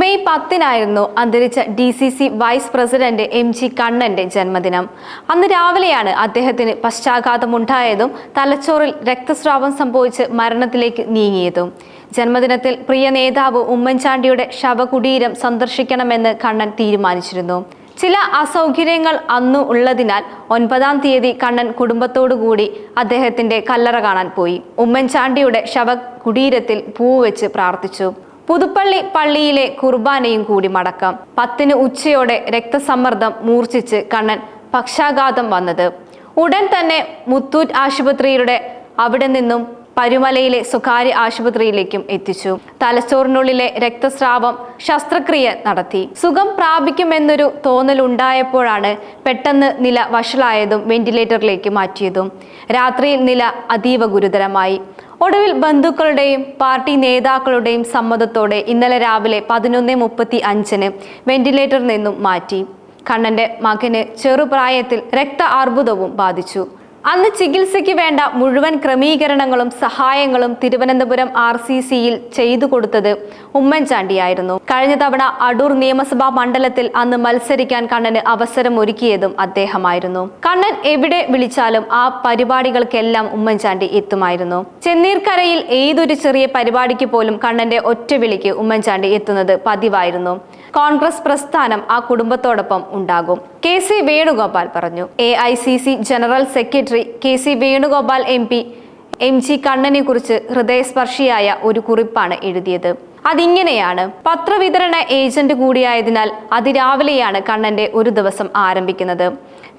May പത്തിനായിരുന്നു അന്തരിച്ച D C C vice president M G കണ്ണന്റെ ജന്മദിനം. അന്ന് രാവിലെയാണ് അദ്ദേഹത്തിന് പശ്ചാഘാതമുണ്ടായതും തലച്ചോറിൽ രക്തസ്രാവം സംഭവിച്ച് മരണത്തിലേക്ക് നീങ്ങിയതും. ജന്മദിനത്തിൽ പ്രിയ നേതാവ് ഉമ്മൻചാണ്ടിയുടെ ശവകുടീരം സന്ദർശിക്കണമെന്ന് കണ്ണൻ തീരുമാനിച്ചിരുന്നു. ചില അസൗകര്യങ്ങൾ അന്നു ഉള്ളതിനാൽ ഒൻപതാം തീയതി കണ്ണൻ കുടുംബത്തോടുകൂടി അദ്ദേഹത്തിന്റെ കല്ലറ കാണാൻ പോയി. ഉമ്മൻചാണ്ടിയുടെ ശവകുടീരത്തിൽ പൂവെച്ച് പ്രാർത്ഥിച്ചു. പുതുപ്പള്ളി പള്ളിയിലെ കുർബാനയും കൂടി മടക്കം. പത്തിന് ഉച്ചയോടെ രക്തസമ്മർദ്ദം മൂർച്ഛിച്ച് കണ്ണൻ പക്ഷാഘാതം വന്നത്. ഉടൻ തന്നെ മുത്തൂറ്റ് ആശുപത്രിയുടെ അവിടെ നിന്നും പരുമലയിലെ സ്വകാര്യ ആശുപത്രിയിലേക്കും എത്തിച്ചു. തലച്ചോറിനുള്ളിലെ രക്തസ്രാവം ശസ്ത്രക്രിയ നടത്തി. സുഖം പ്രാപിക്കുമെന്നൊരു തോന്നലുണ്ടായപ്പോഴാണ് പെട്ടെന്ന് നില വഷളായതും വെന്റിലേറ്ററിലേക്ക് മാറ്റിയതും. രാത്രിയിൽ നില അതീവ ഗുരുതരമായി. ഒടുവിൽ ബന്ധുക്കളുടെയും പാർട്ടി നേതാക്കളുടെയും സമ്മതത്തോടെ ഇന്നലെ രാവിലെ പതിനൊന്ന് മുപ്പത്തി അഞ്ചിന് വെന്റിലേറ്ററിൽ നിന്നും മാറ്റി. കണ്ണന്റെ മകന് ചെറുപ്രായത്തിൽ രക്ത അർബുദവും ബാധിച്ചു. അന്ന് ചികിത്സയ്ക്ക് വേണ്ട മുഴുവൻ ക്രമീകരണങ്ങളും സഹായങ്ങളും തിരുവനന്തപുരം ആർ സി സിയിൽ ചെയ്തു കൊടുത്തത് ഉമ്മൻചാണ്ടിയായിരുന്നു. കഴിഞ്ഞ തവണ അടൂർ നിയമസഭാ മണ്ഡലത്തിൽ അന്ന് മത്സരിക്കാൻ കണ്ണന് അവസരം ഒരുക്കിയതും അദ്ദേഹമായിരുന്നു. കണ്ണൻ എവിടെ വിളിച്ചാലും ആ പരിപാടികൾക്കെല്ലാം ഉമ്മൻചാണ്ടി എത്തുമായിരുന്നു. ചെന്നീർക്കരയിൽ ഏതൊരു ചെറിയ പരിപാടിക്ക് പോലും കണ്ണന്റെ ഒറ്റ വിളിക്ക് ഉമ്മൻചാണ്ടി എത്തുന്നത് പതിവായിരുന്നു. കോൺഗ്രസ് പ്രസ്ഥാനം ആ കുടുംബത്തോടൊപ്പം ഉണ്ടാകും. കെ സി വേണുഗോപാൽ പറഞ്ഞു. A I C C general secretary K C Venugopal M P M G കണ്ണനെ കുറിച്ച് ഹൃദയസ്പർശിയായ ഒരു കുറിപ്പാണ് എഴുതിയത്. അതിങ്ങനെയാണ്. പത്രവിതരണ ഏജന്റ് കൂടിയായതിനാൽ അതിരാവിലെയാണ് കണ്ണന്റെ ഒരു ദിവസം ആരംഭിക്കുന്നത്.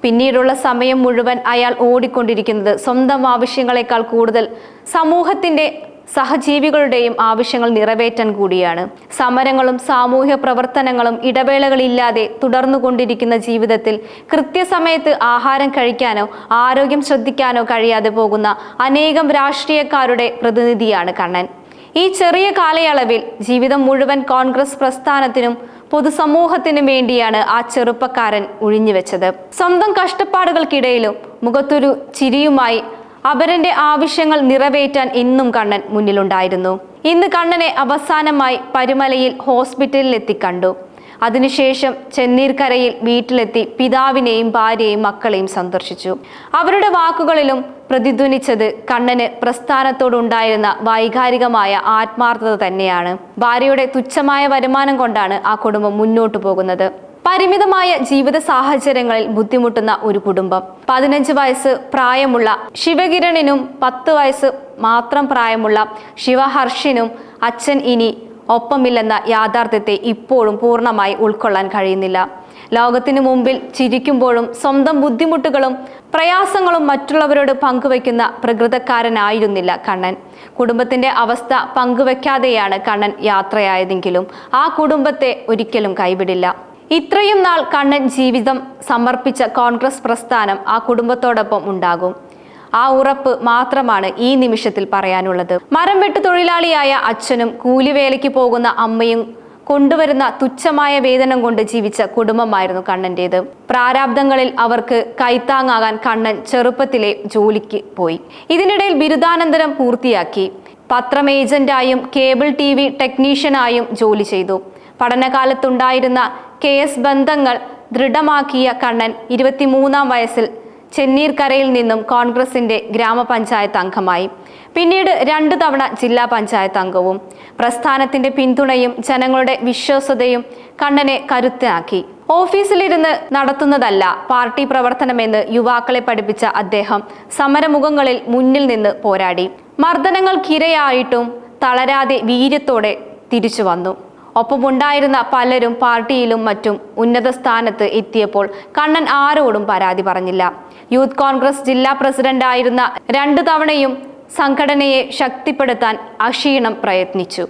പിന്നീടുള്ള സമയം മുഴുവൻ അയാൾ ഓടിക്കൊണ്ടിരിക്കുന്നത് സ്വന്തം ആവശ്യങ്ങളെക്കാൾ കൂടുതൽ സമൂഹത്തിന്റെ സഹജീവികളുടെയും ആവശ്യങ്ങൾ നിറവേറ്റാൻ കൂടിയാണ്. സമരങ്ങളും സാമൂഹ്യ പ്രവർത്തനങ്ങളും ഇടവേളകളില്ലാതെ തുടർന്നുകൊണ്ടിരിക്കുന്ന ജീവിതത്തിൽ കൃത്യസമയത്ത് ആഹാരം കഴിക്കാനോ ആരോഗ്യം ശ്രദ്ധിക്കാനോ കഴിയാതെ പോകുന്ന അനേകം രാഷ്ട്രീയക്കാരുടെ പ്രതിനിധിയാണ് കണ്ണൻ. ഈ ചെറിയ കാലയളവിൽ ജീവിതം മുഴുവൻ കോൺഗ്രസ് പ്രസ്ഥാനത്തിനും പൊതുസമൂഹത്തിനും വേണ്ടിയാണ് ആ ചെറുപ്പക്കാരൻ ഒഴിഞ്ഞുവെച്ചത് സ്വന്തം കഷ്ടപ്പാടുകൾക്കിടയിലും മുഖത്തൊരു ചിരിയുമായി അപരന്റെ ആവശ്യങ്ങൾ നിറവേറ്റാൻ ഇന്നും കണ്ണൻ മുന്നിലുണ്ടായിരുന്നു. ഇന്ന് കണ്ണനെ അവസാനമായി പരുമലയിൽ ഹോസ്പിറ്റലിലെത്തി കണ്ടു അതിനുശേഷം ചെന്നീർക്കരയിൽ വീട്ടിലെത്തി പിതാവിനെയും ഭാര്യയെയും മക്കളെയും സന്ദർശിച്ചു. അവരുടെ വാക്കുകളിലും പ്രതിധ്വനിച്ചത് കണ്ണന് പ്രസ്ഥാനത്തോടുണ്ടായിരുന്ന വൈകാരികമായ ആത്മാർത്ഥത തന്നെയാണ്. ഭാര്യയുടെ തുച്ഛമായ വരുമാനം കൊണ്ടാണ് ആ കുടുംബം മുന്നോട്ടു പോകുന്നത്. പരിമിതമായ ജീവിത സാഹചര്യങ്ങളിൽ ബുദ്ധിമുട്ടുന്ന ഒരു കുടുംബം. പതിനഞ്ച് വയസ്സ് പ്രായമുള്ള ശിവകിരണിനും പത്ത് വയസ്സ് മാത്രം പ്രായമുള്ള ശിവഹർഷിനും അച്ഛൻ ഇനി ഒപ്പമില്ലെന്ന യാഥാർത്ഥ്യത്തെ ഇപ്പോഴും പൂർണമായി ഉൾക്കൊള്ളാൻ കഴിയുന്നില്ല. ലോകത്തിനു മുമ്പിൽ ചിരിക്കുമ്പോഴും സ്വന്തം ബുദ്ധിമുട്ടുകളും പ്രയാസങ്ങളും മറ്റുള്ളവരോട് പങ്കുവയ്ക്കുന്ന പ്രകൃതക്കാരനായിരുന്നില്ല കണ്ണൻ. കുടുംബത്തിന്റെ അവസ്ഥ പങ്കുവെക്കാതെയാണ് കണ്ണൻ യാത്രയായതെങ്കിലും ആ കുടുംബത്തെ ഒരിക്കലും കൈവിടില്ല. ഇത്രയും നാൾ കണ്ണൻ ജീവിതം സമർപ്പിച്ച കോൺഗ്രസ് പ്രസ്ഥാനം ആ കുടുംബത്തോടൊപ്പം ഉണ്ടാകും. ആ ഉറപ്പ് മാത്രമാണ് ഈ നിമിഷത്തിൽ പറയാനുള്ളത്. മരം വെട്ട് തൊഴിലാളിയായ അച്ഛനും കൂലിവേലയ്ക്ക് പോകുന്ന അമ്മയും കൊണ്ടുവരുന്ന തുച്ഛമായ വേതനം കൊണ്ട് ജീവിച്ച കുടുംബമായിരുന്നു കണ്ണന്റേത് പ്രാരാബ്ദങ്ങളിൽ അവർക്ക് കൈത്താങ്ങാകാൻ കണ്ണൻ ചെറുപ്പത്തിലെ ജോലിക്ക് പോയി. ഇതിനിടയിൽ ബിരുദാനന്തരം പൂർത്തിയാക്കി. പത്രം ഏജന്റായും കേബിൾ ടി വി ടെക്നീഷ്യനായും ജോലി ചെയ്തു. പഠനകാലത്തുണ്ടായിരുന്ന കെ എസ് ബന്ധങ്ങൾ ദൃഢമാക്കിയ കണ്ണൻ ഇരുപത്തിമൂന്നാം വയസ്സിൽ ചെന്നീർക്കരയിൽ നിന്നും കോൺഗ്രസിന്റെ ഗ്രാമപഞ്ചായത്ത് അംഗമായി. പിന്നീട് രണ്ടു തവണ ജില്ലാ പഞ്ചായത്ത് അംഗവും. പ്രസ്ഥാനത്തിന്റെ പിന്തുണയും ജനങ്ങളുടെ വിശ്വാസതയും കണ്ണനെ കരുത്തനാക്കി. ഓഫീസിലിരുന്ന് നടത്തുന്നതല്ല പാർട്ടി പ്രവർത്തനമെന്ന് യുവാക്കളെ പഠിപ്പിച്ച അദ്ദേഹം സമരമുഖങ്ങളിൽ മുന്നിൽ നിന്ന് പോരാടി. മർദ്ദനങ്ങൾക്കിരയായിട്ടും തളരാതെ വീര്യത്തോടെ തിരിച്ചു വന്നു. ഒപ്പമുണ്ടായിരുന്ന പലരും പാർട്ടിയിലും മറ്റും ഉന്നത സ്ഥാനത്ത് എത്തിയപ്പോൾ കണ്ണൻ ആരോടും പരാതി പറഞ്ഞില്ല. യൂത്ത് കോൺഗ്രസ് ജില്ലാ പ്രസിഡന്റായിരുന്ന രണ്ടു തവണയും സംഘടനയെ ശക്തിപ്പെടുത്താൻ അക്ഷീണം പ്രയത്നിച്ചു.